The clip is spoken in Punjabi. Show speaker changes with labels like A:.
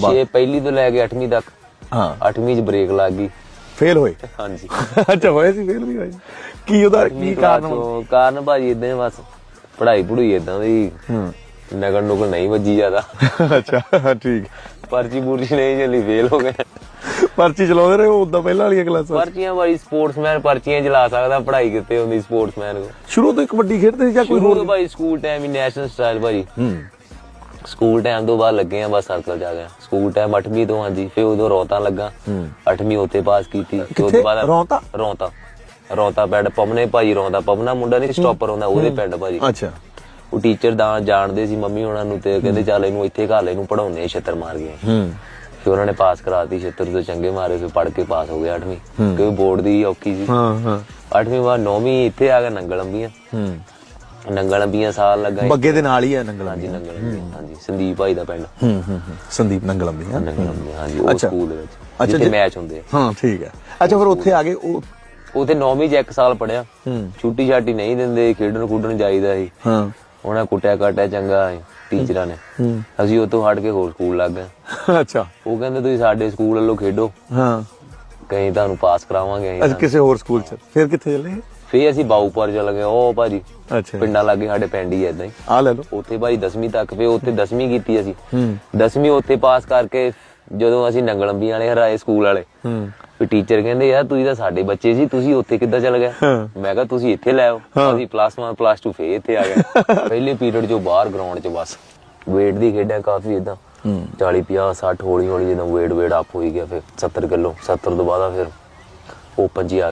A: ਛੇ ਪਹਿਲੀ ਤੋਂ ਲੈ ਕੇ 8ਵੀਂ ਤੱਕ।
B: ਹਾਂ।
A: 8ਵੀਂ 'ਚ ਬ੍ਰੇਕ ਲੱਗ ਗਈ।
B: ਫੇਲ ਹੋਏ?
A: ਹਾਂਜੀ।
B: ਅੱਛਾ ਹੋਏ ਸੀ ਫੇਲ ਵੀ ਹੋਏ। ਕੀ ਉਹਦਾ ਕੀ ਕਾਰਨ
A: ਕਾਰਨ ਭਾਜੀ ਇਦਾਂ ਬਸ ਪੜ੍ਹਾਈ ਪੜੂਈ ਇਦਾਂ ਦੀ।
B: ਹੂੰ।
A: ਨਗਰ ਨੁਗਰ ਨਹੀਂ ਵੱਜੀ ਜ਼ਿਆਦਾ।
B: ਅੱਛਾ ਠੀਕ।
A: ਪਰਚੀ ਪੁਰਚੀ ਨਹੀਂ ਚੱਲੀ ਫੇਲ ਹੋ ਗਏ।
B: ਪਰਚੀ ਚਲਾਉਂਦੇ ਰਹੇ ਉਦਾਂ ਪਹਿਲਾਂ ਵਾਲੀਆਂ ਕਲਾਸਾਂ?
A: ਪਰਚੀਆਂ ਭਾਜੀ ਸਪੋਰਟਸਮੈਨ ਪਰਚੀਆਂ ਚਲਾ ਸਕਦਾ ਪੜ੍ਹਾਈ ਕਿੱਥੇ ਹੁੰਦੀ ਸਪੋਰਟਸਮੈਨ ਕੋ
B: ਸ਼ੁਰੂ ਤੋਂ ਕਬੱਡੀ ਖੇਡਦੇ ਸੀ ਜਾਂ ਕੋਈ ਹੋਰ
A: ਭਾਜੀ ਸਕੂਲ ਟਾਈਮ ਹੀ ਨੈਸ਼ਨਲ ਸਟਾਈਲ
B: ਹੂੰ।
A: ਸਕੂਲ ਟਾਈਮ ਤੋਂ ਬਾਅਦ ਲੱਗੇ ਆ ਬਸ ਸਰਕਲ ਜਾ ਗਿਆ ਸਕੂਲ ਟਾਈਮ 8ਵੀਂ ਤੋਂ ਹਾਂਜੀ ਫਿਰ ਉਦੋਂ ਰੌਤਾ ਲੱਗਾ। 8ਵੀਂ ਉੱਥੇ ਪਾਸ ਕੀਤੀ? ਉਹਦੇ ਬਾਅਦ
B: ਰੌਂਤਾ?
A: ਰੌਂਤਾ। ਰੌਂਤਾ ਪਿੰਡ ਪਵਨੇ ਭਾਜੀ ਰੌਂਤਾ ਪਵਨਾ ਮੁੰਡਾ ਨਹੀਂ ਸਟਾਪਰ ਹੁੰਦਾ ਉਹਦੇ ਪਿੰਡ ਭਾਜੀ।
B: ਅੱਛਾ।
A: ਉਹ ਟੀਚਰ ਦਾ ਜਾਣਦੇ ਸੀ ਮੰਮੀ ਉਹਨਾਂ ਨੂੰ ਤੇ ਕਹਿੰਦੇ ਚੱਲ ਇਹਨੂੰ ਇੱਥੇ ਘਾਲ ਇਹਨੂੰ ਪੜਾਉਣੇ ਛੱਤਰ ਮਾਰ ਗਏ
B: ਹੂੰ।
A: ਫਿਰ ਉਹਨਾਂ ਨੇ ਪਾਸ ਕਰਾਤੀ ਛੱਤਰ ਤੋਂ ਚੰਗੇ ਮਾਰੇ ਫਿਰ ਪੜ ਕੇ ਪਾਸ ਹੋ ਗਿਆ 8ਵੀਂ ਕਿਉਂਕਿ ਬੋਰਡ ਦੀ ਔਖੀ ਸੀ।
B: ਹਾਂ ਹਾਂ।
A: 8ਵੀਂ ਬਾਅਦ 9ਵੀਂ ਇੱਥੇ ਆ ਗਿਆ ਨੰਗਲ ਅੰਬੀਆਂ।
B: ਹੂੰ।
A: ਨੰਗਲ ਅੰਬੀਆਂ ਸਾਲ ਲੱਗਾ
B: ਬੱਗੇ ਦੇ ਨਾਲ ਹੀ ਹੈ ਨੰਗਲ
A: ਹਾਂਜੀ ਨੰਗਲ ਅੰਬੀਆਂ, ਹਾਂਜੀ ਸੰਦੀਪ ਭਾਈ ਦਾ ਪਿੰਡ।
B: ਹੂੰ ਹੂੰ ਹੂੰ। ਸੰਦੀਪ ਨੰਗਲੰਬੀ ਹਾਂ।
A: ਨੰਗਲ ਅੰਬੀਆਂ, ਹਾਂਜੀ ਉਹ
B: ਅੱਛਾ।
A: ਸਕੂਲ ਦੇ ਵਿੱਚ
B: ਅੱਛਾ,
A: ਜਿੱਥੇ
B: ਜੇ-
A: ਮੈਚ ਹੁੰਦੇ ਆ।
B: ਹਾਂ ਠੀਕ ਹੈ। ਅੱਛਾ ਫਿਰ ਉੱਥੇ ਆ ਗਏ ਉਹ
A: ਉਥੇ 9ਵੀਂ ਚ ਇੱਕ ਸਾਲ ਪੜਿਆ
B: ਹੂੰ।
A: ਛੁੱਟੀ ਛਾਟੀ ਨਹੀਂ ਦਿੰਦੇ ਖੇਡਣ ਖੁੱਡਣ ਜਾਈਦਾ ਸੀ।
B: ਹਾਂ।
A: ਉਹਨਾਂ ਕੁੱਟਿਆ ਕਾਟਿਆ ਚੰਗਾ ਸੀ ਟੀਚਰਾਂ ਨੇ।
B: ਹੂੰ।
A: ਅਸੀਂ ਉਹ ਤੋਂ ਹਟ ਕੇ ਹੋਰ ਸਕੂਲ ਲੱਗ ਗਏ।
B: ਅੱਛਾ।
A: ਉਹ ਕਹਿੰਦੇ ਤੁਸੀਂ ਸਾਡੇ ਸਕੂਲ ਵੱਲੋਂ ਖੇਡੋ।
B: ਹਾਂ।
A: ਕਹੀਂ ਤੁਹਾਨੂੰ ਪਾਸ ਕਰਾਵਾਂਗੇ ਅਸੀਂ
B: ਅਸੀਂ ਕਿਸੇ ਹੋਰ ਸਕੂਲ ਚ। ਫਿਰ ਕਿੱਥੇ ਚੱਲੇ?
A: ਫੇਰ ਅਸੀਂ ਬਾਊਪਰ ਚਲੇ ਗਏ ਉਹ ਭਾਜੀ
B: ਅੱਛਾ।
A: ਪਿੰਡਾਂ ਲਾਗੇ ਸਾਡੇ ਪਿੰਡ ਹੀ ਐਦਾਂ ਹੀ।
B: ਆ ਲੈ ਲਓ।
A: ਉੱਥੇ ਭਾਜੀ 10ਵੀਂ ਤੱਕ ਫੇਰ ਉੱਥੇ 10ਵੀਂ ਕੀਤੀ ਅਸੀਂ।
B: ਹੂੰ।
A: 10ਵੀਂ ਉੱਥੇ ਪਾਸ ਕਰਕੇ ਜਦੋਂ ਅਸੀਂ ਨੰਗਲੰਬੀ ਵਾਲੇ ਹਰਾਏ ਸਕੂਲ ਵਾਲੇ
B: ਹੂੰ।
A: ਫਿਰ ਟੀਚਰ ਕਹਿੰਦੇ ਯਾਰ ਤੁਸੀਂ ਤਾਂ ਸਾਡੇ ਬੱਚੇ ਸੀ ਤੁਸੀਂ ਉੱਥੇ ਕਿੱਦਾਂ ਚਲ ਗਏ। ਮੈਂ ਕਿਹਾ ਤੁਸੀਂ ਇੱਥੇ ਲੈ ਆਓ। ਅਸੀਂ ਪਲੱਸ 1 ਪਲੱਸ 2 ਫੇਰ ਇੱਥੇ ਆ ਗਏ। ਪਹਿਲੇ ਪੀਰੀਅਡ ਚੋਂ ਬਾਹਰ ਗਰਾਊਂਡ 'ਚ ਬਸ ਵੇਟ ਦੀ ਖੇਡਿਆ ਕਾਫੀ ਇਦਾਂ 40 50 60 ਹੌਲੀ ਹੌਲੀ ਜਦੋਂ ਵੇਟ ਵੇਟ ਅਪ ਹੋਈ ਗਿਆ ਫਿਰ 70 ਕਿਲੋ 70 ਤੋਂ ਬਾਅਦ ਆ ਫਿਰ ਓਪਨ ਜੀ ਆ